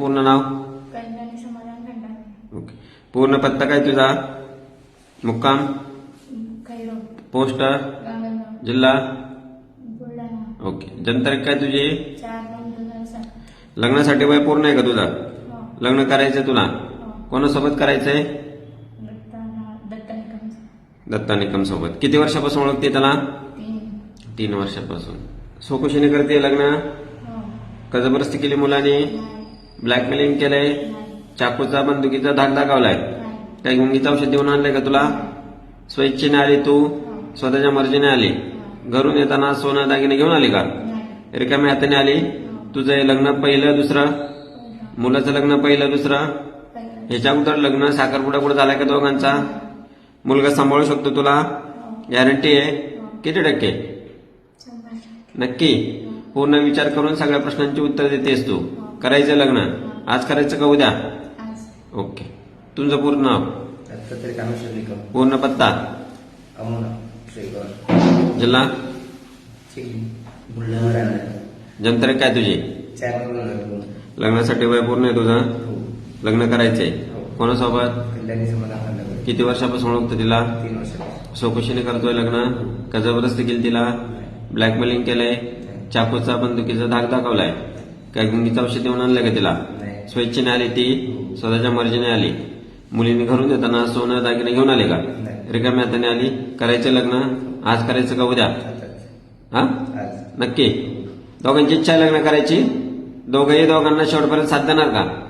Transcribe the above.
पूर्ण नाव? कल्याणी समाधान खंडाने ओके पूर्ण पत्ता काय तुझा? मुक्काम? कैरो पोस्ट गांगणगाव जिल्हा? बुलढाणा. ओके जन्मतारीख काय तुझी? चार नऊ दोन हजार सात. लग्नासाठी वय पूर्ण आहे का तुझा? हो. लग्न करायचं तुला? हो. कोणासोबत करायचंय? दत्त निकम दत्ता निकम सोबत किती वर्षापासून ओळखते त्याला? तीन. तीन वर्षापासून. सोकुशीने करते लग्न? हो. जबरदस्ती केली मुलांनी? ब्लॅकमेलिंग केलंय. चाकूचा बंदुकीचा धाक दाखवलाय काही गुंगीचं औषध देऊन आणलंय का तुला? स्वेच्छेने आली तू. स्वतःच्या मर्जीने आली. घरून येताना सोनं दागिने घेऊन आली का? रिकाम्या हाताने आली. तुझं हे लग्न पहिलं दुसरं? मुलाचं लग्न पहिलं दुसरं? ह्याच्या अगोदर लग्न साखरपुडा कुठं झालाय का दोघांचा? मुलगा सांभाळू शकतो तुला? गॅरंटी आहे. किती टक्के? नक्की. पूर्ण विचार करून सगळ्या प्रश्नांची उत्तर देतेस तू. करायचं लग्न. आज करायचं का उद्या? आज. ओके. तुमचं पूर्ण नाव? पूर्ण पत्ता? जिल्हा? जन्मतारीख काय तुझी? लग्नासाठी वय पूर्ण आहे तुझं? हो. लग्न करायचंय. कोणासोबत? कल्याणी समाधान खंडागर किती वर्षापासून ओळखतं तिला? सोकुशीने करतोय लग्न? का जबरदस्ती केली तिला? ब्लॅकमेलिंग केलंय? चाकूचा बंदुकीचा धाक दाखवलाय? काय गुंगीचं औषध देऊन आणलंय का तिला? स्वेच्छेने आली ती स्वतःच्या मर्जीने आली. मुलींनी घरून देताना सोनं दागिने घेऊन आले का. रिकाम्या हाताने आली. करायचं लग्न? आज करायचं का उद्या. हा? नक्की. दोघांची इच्छा लग्न करायची? दोघंही दोघांना शेवटपर्यंत साथ देणार का?